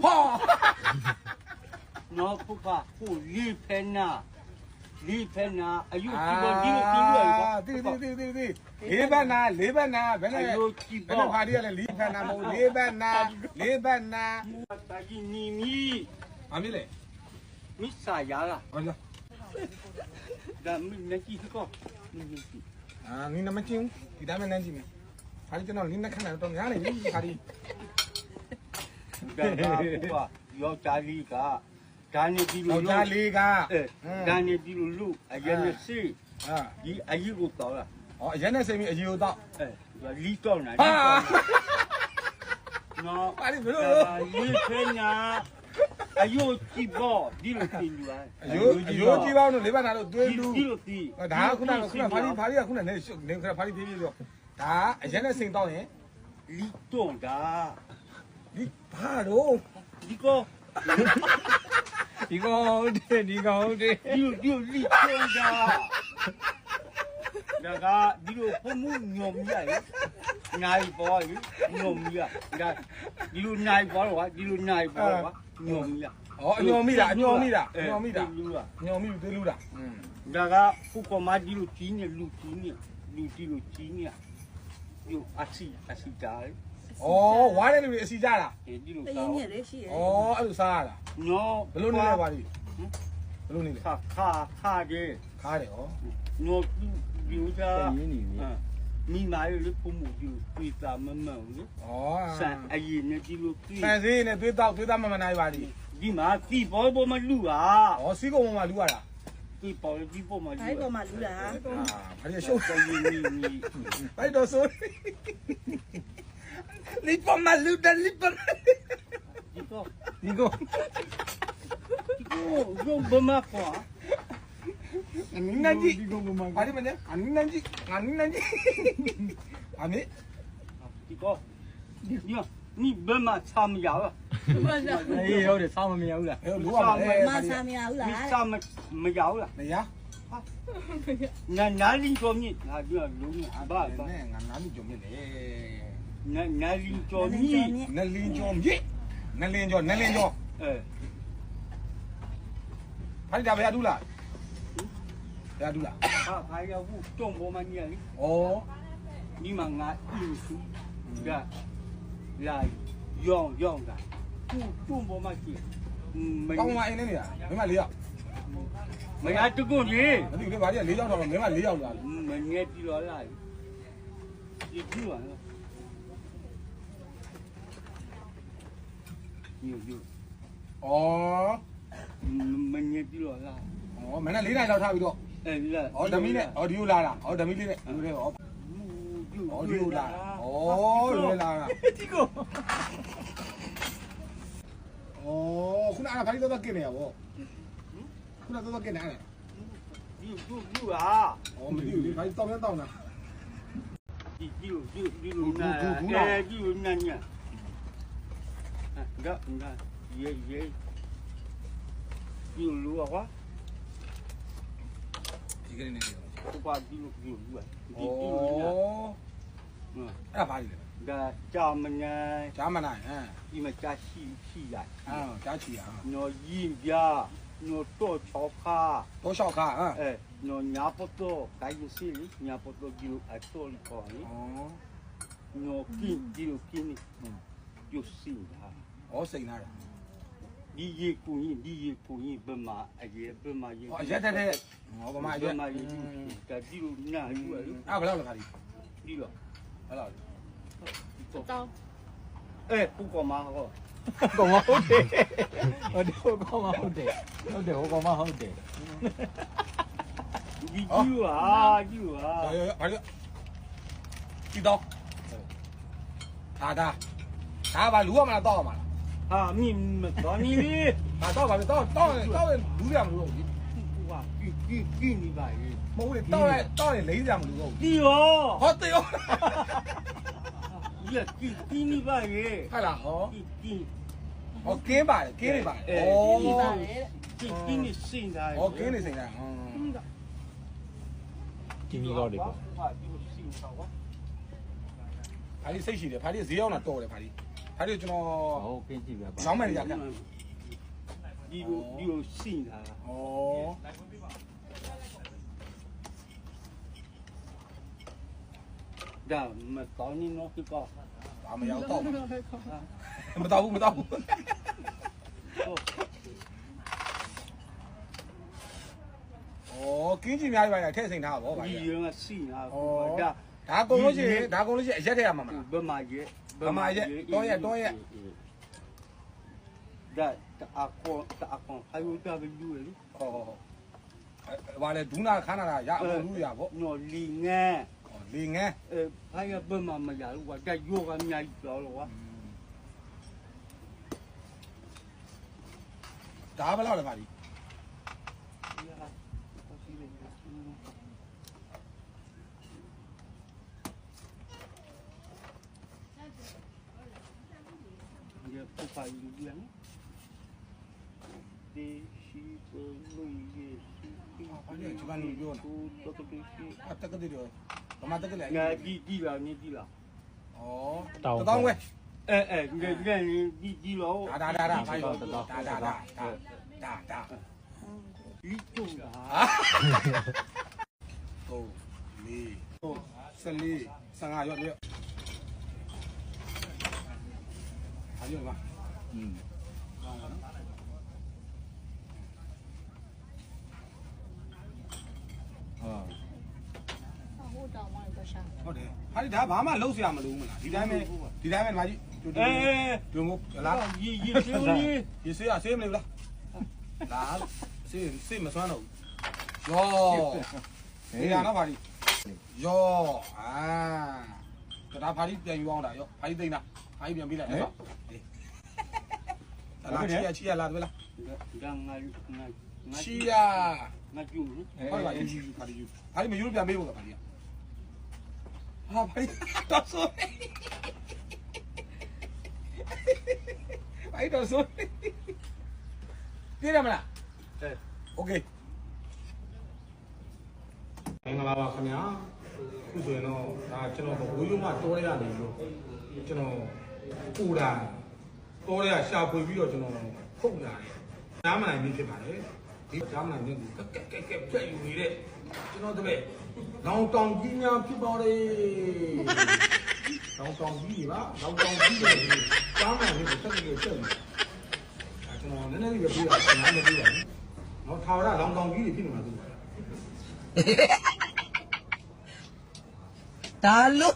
哈，那不怕不离偏呐，离偏呐，哎呦，这个这个这个，对对对对对，离班呐，离班呐，本来本来怕的了，离班呐，没离班呐，离班呐。大吉你咪，阿咪嘞，你啥牙了？我讲，那没记这个，啊，你那么精，你那么难记没？反正就那领导看来都伢嘞，他的。 ပြန်တာဟုတ်ပါယောက်ျားလေးကဒါနေပြီလို့ယောက်ျားလေးကဒါနေပြီလို့လူအရင်ကစီဟာဒီအကြီးကိုတော့လားอ๋อยันเนี่ยเซ็งมีอายุตอกเออลีตอกนะลีตอกเนาะอะไรไม่รู้ลีเซ็งอ่ะအယိုးကြည့်ပေါ့ဒီလိုတင်ယူလိုက်အယိုးအယိုးကြည့်ပေါ့လို့လေးပါနာလို့သွေးလူဒီလိုတီးဒါကခုနကခုနဖာလီဖာလီကခုနနဲ့နေခါဖာလီပြေးပြေးတော့ဒါအရင်နဲ့စိန်တော့ရင်လီတွန်ဒါ ဒီဘာတော့ဒီကောဒီကောင်တဲ့ဒီကောင်တဲ့ဒီလိုဒီလိုလိချောတာဒါကဒီလိုဖုံမှုညုံကြီးရယ်နိုင်ပေါ်ရယ်ညုံကြီးရဒါဒီလိုနိုင်ပေါ်တော့ဒီလိုနိုင်ပေါ်တော့ညုံကြီးရอ๋ออญอมิดาอญอมิดาอญอมิดาอญอมิอยู่เตลูดาอืมดากะผู้กอมาดิโลจีเนี่ยลูจีเนี่ยลูจีโลจีเนี่ยอยู่อาศิอาศิดาเลย ဩဝါးတဲ့လူတွေအစီကြတာအေးဒီလိုတစားရင်မြက်လေးရှိတယ်ဩအဲ့လိုစားရတာညောဘယ်လိုနေလဲပါလိဘယ်လိုနေလဲခါခါခါကြီးခါတယ်ဩညောသူဒီဦးသားတရင်နေနေမိမာရဲ့လေပုံမှုကြီးတွေ့တာမမှန်ဘူးလေဩဆန်အရင်နဲ့ဒီလိုတွေ့ဆန်စည်းနဲ့သွေးတောက်သွေးသားမမနိုင်ပါလိဒီမှာစီဘောဘောမလူပါဩစီကုံမှာလူရတာဒီပေါ်ဒီပေါ်မှာလူဘိုင်ပေါ်မှာလူလားဘာလဲရှုပ်တယ်ရင်းနေနေဘိုက်တော့ဆို Lipo maluda, lipo. Diko. Diko. Diko, gue bemako. Aning nanti. Diko bemako. Ada mana? Aning nanti. Aning nanti. Ani. Diko. Diko. Ni bema sam ya lah. Eh, udah sama ya udah. Eh, lu apa? Sama ya udah. Sama ya udah. Ya. ငါနားလီကြုံမြင့်ငါပြောလုံးငါဘာငါနားလီကြုံမြင့်လေ နနလင်းကျော်မြင့်နလင်းကျော်မြင့်နလင်းကျော်နလင်းကျော်အဲဖိုင်တာဘယ်အတူလားဘယ်အတူလားဟာဖိုင်ရဘူးတုံပေါ်မှာကြီးလေဩဒီမှာငါအင်းစုကလာယောင်ယောင်ကသူ့တုံပေါ်မှာကြီးမင်းကောင်းမအင်းနေနေလားမင်းမလေးရောက်မင်းအတူကုန်ပြီမသိဘူးလေဗာကြီးက၄ယောက်တော့မင်းမ၄ယောက်လားမငဲပြီးတော့လာပြီဒီပြူပါလား อยู่อยู่อ๋อมันเนี่ยพี่หรอล่ะอ๋อมันน่ะ4นายแล้วท่าပြီးတော့เออพี่ล่ะอ๋อดัมมี่เนี่ยอ๋อดิโอลาล่ะอ๋อดัมมี่လေးเนี่ยดูတယ်อ๋ออ๋อดิโอลาอ๋อดิโอลาล่ะจิโกอ๋อคุณอ่ะพาดิတော့กินเนี่ยบ่คุณอ่ะတော့กินน่ะอ่ะดิโกดิโกอ่ะอ๋อไม่ดิโกดิพาดิตองเนี่ยตองน่ะดิโกดิโกดิโกน่ะเออดิโกน่ะเนี่ย 你看，你看，鱼鱼有肉啊？几个人的？我把鱼肉有肉啊。哦。嗯。哎，你的。那加么呢？加么呢？嗯。你们家细细呀？啊，加细呀。那鱼呀，那多少卡？多少卡？嗯。哎。那伢不多，该有些哩，伢不多就爱多哩，可。哦。那金就金哩。嗯。Yo sin ha ဩစိန်လာတာ di ye ku ni di ye ku ni ba ma a ye ba ma ye ဩရက်တက်တဲ့ဩဗမာရက် ma ye ka dilo na yu a lu အဲ့ဘယ်လောက်လဲခါဒီ dilo ဘယ်လောက်လဲ။တောင်း eh pu ko ma ho ကောင်မဟုတ်တယ်ဟုတ်တယ်ဟိုကောင်မဟုတ်တယ် ဟုတ်တယ်ဟိုကောင်မဟုတ်တယ် di yu a yu ဘာ a ရဘာရဒီတော့ဒါဒါဒါဘာလူရမလားတော့မလား ha mi ma to ni ni ဒါတော့ဘာတော့တော့တော့လူရမလို့ wa ki ki ki ni ba ye မဟုတ်လေတော့တော့လိမ့်ကြမလို့ဟုတ် di yo ဟောတေရော ye ki ki ni ba ye ဟာလားဟော ki ki ဟောကင်းပါလေကင်းနေပါလေအေး။ဒီပါဩလေတဲ့ ki ki ni sin da ဟောကင်းနေစိန်တာဟောဒီနီတော့တယ်ပေါ့ ha di sin sa wa ဖာလီစိတ်ရှိတယ်ဖာလီဈေးရောက်တာတော်တယ်ဖာလီ ဒါတွေကျွန်တော်ဟုတ်ကင်းကြည့်ပဲပါရောင်းမယ်ရကြဒီလိုဒီလိုရှင်းတာဩဒါမတော်နေတော့ဒီကောဒါမရောက်တော့မတော့ဘူးမတော့ဘူးဩကင်းကြီးများပါရထည့်စိန်ထားပါဗောဗျာဒီရောရှင်းတာဒါဒါကုန်လို့ရှိရင်ဒါကုန်လို့ရှိရင်အရက်ထည့်ရမှာမလားဘမရဲ့ ဗမာရဲ့တောရဲ့တောရဲ့ဒါအကောအကောအယုတာဘလူလေဟောဘာလဲဒူးနာခါနာတာရအောင်လူရဗောနော်လီငန်းလေငန်းအဲဘာရဘမမရလို့ကဒါယောကအများကြီးပြောလို့ကွာဒါဘယ်လောက်လဲပါဒီ ဒီပူပါယူပြန်ဒီရှိကိုလူရဲ့တော့တော့ဒီအတက်ကတည်းကဗမာတက်ကလေးငါဒီဒီလာနေဒီလာ ဩတောင်းဝဲ အဲအဲငါငါ ဒီဒီလောဒါဒါဒါဒါဘာလို့ဒါဒါဒါဒါဒါဒါဒီတုံးတာဟုတ်လေးဟုတ်ဆယ်လေးဆယ်ငါရော့ရော့ဟာရော့ပါอืมဟုတ်ဟိုတောင်မှတော့ရှာဟုတ်တယ်ဟာဒီဒါဘာမှလုံးစရာမလိုဘူးမလားဒီတိုင်းပဲဒီတိုင်းပဲဒီမှာကြီးတူတူအဲတူမို့လားရေရေရှိဦးရေရေဆေးရဆေးမလို့လားလားဆေးဆေးမစွမ်းတော့ဘူးယောဒီရနော်ပါဒီယောအာဒါဖာဒီပြန်ယူအောင်တာယောဖာဒီသိမ့်တာ ဖာဒီပြန်ပြီးလိုက်နော်လာချီရချီရလာတယ်လား ဒါငါငါငါ ချီရ ငါကျူး ဟုတ်ပါယူယူဖာဒီယူဖာဒီမယူပြန်မေးဘူးကဖာဒီဟာဖာဒီတော့ဆိုဖာဒီတော့ဆိုပြေးရမလား အဲ โอเคမင်္ဂလာပါခင်ဗျာခုဆိုရင်တော့ဒါကျွန်တော်ဘိုးရုံးမတောရရနေလို့ကျွန်တော် ပူတာတောရရရှာဖွေပြီးတော့ကျွန်တော်ဖုတ်လာတယ်နားမနိုင်ဘူးဖြစ်ပါတယ်ဒီနားမနိုင်ဘူးကက်ကက်ကက်ကက်ပြည့်ယူနေတဲ့ကျွန်တော်တပည့်လောင်တောင်ကြီးများဖြစ်ပါတယ်လောင်တောင်ကြီးတွေပါလောင်တောင်ကြီးတွေနားမနိုင်ဘူးတက်ကက်ကက်ပြည့်ယူကျွန်တော်နည်းနည်းလေးပဲပြေးတာနားမပြေးပါဘူးနော်ထာဝရလောင်တောင်ကြီးတွေဖြစ်နေမှာသူဒါလို့